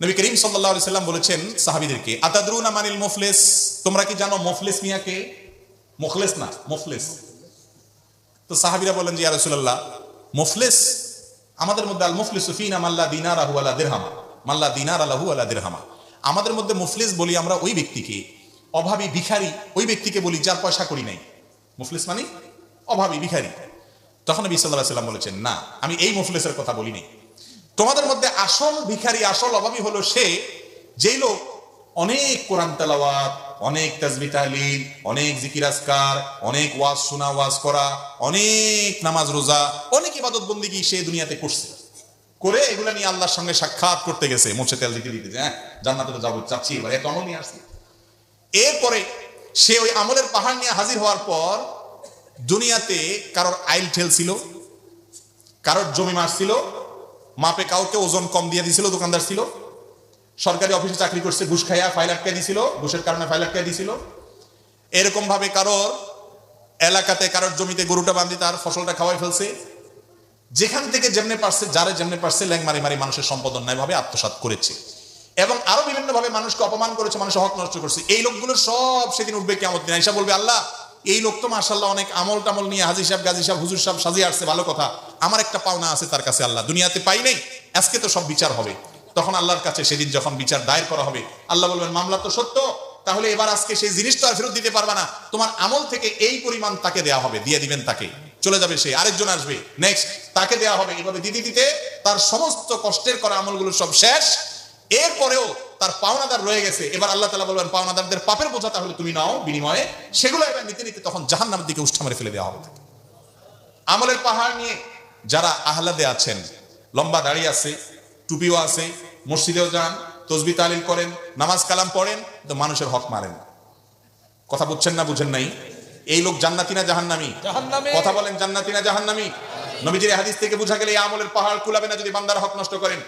নবী করিম আলাইহি সাল্লাম বলেছেন সাহাবিদেরকে, আতাদরুনা মানিল মুফলিস? তোমরা কি জানো মুফলিস মিয়াকে মুখলেস না, মুফলিস। তো সাহাবিরা বলেন যে, ইয়া রাসূলুল্লাহ, মুফলিস? আমাদের মধ্যে আল মুফলিসু ফিনা মাল্লা দিনারাহু আলা দিরহামা মাল্লা দিনার আলাহু আলা দিরহামা। আমাদের মধ্যে মুফলিস বলি আমরা ওই ব্যক্তিকে, অভাবী ভিখারি ওই ব্যক্তিকে বলি যার পয়সা করি নাই। মুফলিস মানে অভাবী ভিখারি। তখন নবী আলাইহি সাল্লাম বলেছেন, না, আমি এই মুফলিসের কথা বলিনি তোমাদের মধ্যে আসল ভিখারি, আসল অভাবী হলো সে, যেই লোক অনেক কোরআন তেলাওয়াত, অনেক তাজবি তাহলিল, অনেক জিকির আজকার, অনেক ওয়াজ শোনা, ওয়াজ করা, অনেক নামাজ রোজা, অনেক ইবাদত বন্দিগি সে দুনিয়াতে করছে। করে এগুলা নিয়ে আল্লাহর সঙ্গে সাক্ষাৎ করতে গেছে, মুছে তেল দিতে দিতে হ্যাঁ জান্নাতে তো যাব, চাচ্ছি এবার, এত আমল নিয়ে আসছি। এরপরে সে ওই আমলের পাহাড় নিয়ে হাজির হওয়ার পর দুনিয়াতে কারোর আইল ঠেলছিল কারোর জমি মারছিল মাপে কাউকে ওজন কম দিয়ে দিছিল, দোকানদার ছিল। সরকারি অফিসে চাকরি করছে, ঘুষ খাইয়া ফাইল আটকে দিছিল, ঘুষের কারণে ফাইল আটকে দিছিল। এরকম ভাবে কারোর এলাকাতে, কারোর জমিতে গরুটা বান্ধি তার ফসলটা খাওয়াই ফেলছে। যেখান থেকে যেমনে পারছে, যারে যেমনে পারছে, ল্যাং মারি মারি মানুষের সম্পদ অন্যায় ভাবে আত্মসাৎ করেছে। এবং আরও বিভিন্নভাবে মানুষকে অপমান করেছে, মানুষের হক নষ্ট করছে। এই লোকগুলো সব সেদিন উঠবে কেমন দিন আইসা বলবে, আল্লাহ এই লোক তো মার্শাল্লাহ অনেক আমল টামল নিয়ে হাজি সাহেব, গাজী সাহেব, হুজুর সাহেব সাজিয়ে আসছে, ভালো কথা। আমার একটা পাওনা আছে তার কাছে, আল্লাহ। দুনিয়াতে পাই নাই, আজকে তো সব বিচার হবে। তখন আল্লাহর কাছে সেদিন যখন বিচার দায়ের করা হবে, আল্লাহ বলবেন, মামলা তো সত্য, তাহলে এবার আজকে সেই জিনিসটা আর ফেরত দিতে পারবে না। তোমার আমল থেকে এই পরিমাণ তাকে দেয়া হবে, দিয়ে দিবেন তাকে। চলে যাবে সে, আরেকজন আসবে নেক্সট তাকে দেয়া হবে। এভাবে দিতে দিতে তার সমস্ত কষ্টের করা আমলগুলো সব শেষ। এরপরেও তার পাওনাদার রয়ে গেছে। এবার আল্লাহ তালা বলবেন পাওনাদারদের পাপের বোঝা তাহলে তুমি নাও বিনিময়ে। সেগুলো এবার নিতে নিতে তখন জাহান নামের দিকে উষ্ঠা মেরে ফেলে দেওয়া হবে। আমলের পাহাড় নিয়ে যারা আহ্লাদে আছেন লম্বা দাড়ি আছে টুপিও আছে মসজিদেও যান তসবি তালিল করেন নামাজ কালাম পড়েন তো মানুষের হক মারেন কথা বুঝছেন না বুঝেন নাই? এই লোক জান্নাতি না জাহান্নামি? জাহান্নামী। কথা বলেন জান্নাতি না জাহান্নামি? নবীজির হাদিস থেকে বোঝা গেলে এই আমলের পাহাড় কুলাবে না যদি বান্দার হক নষ্ট করেন।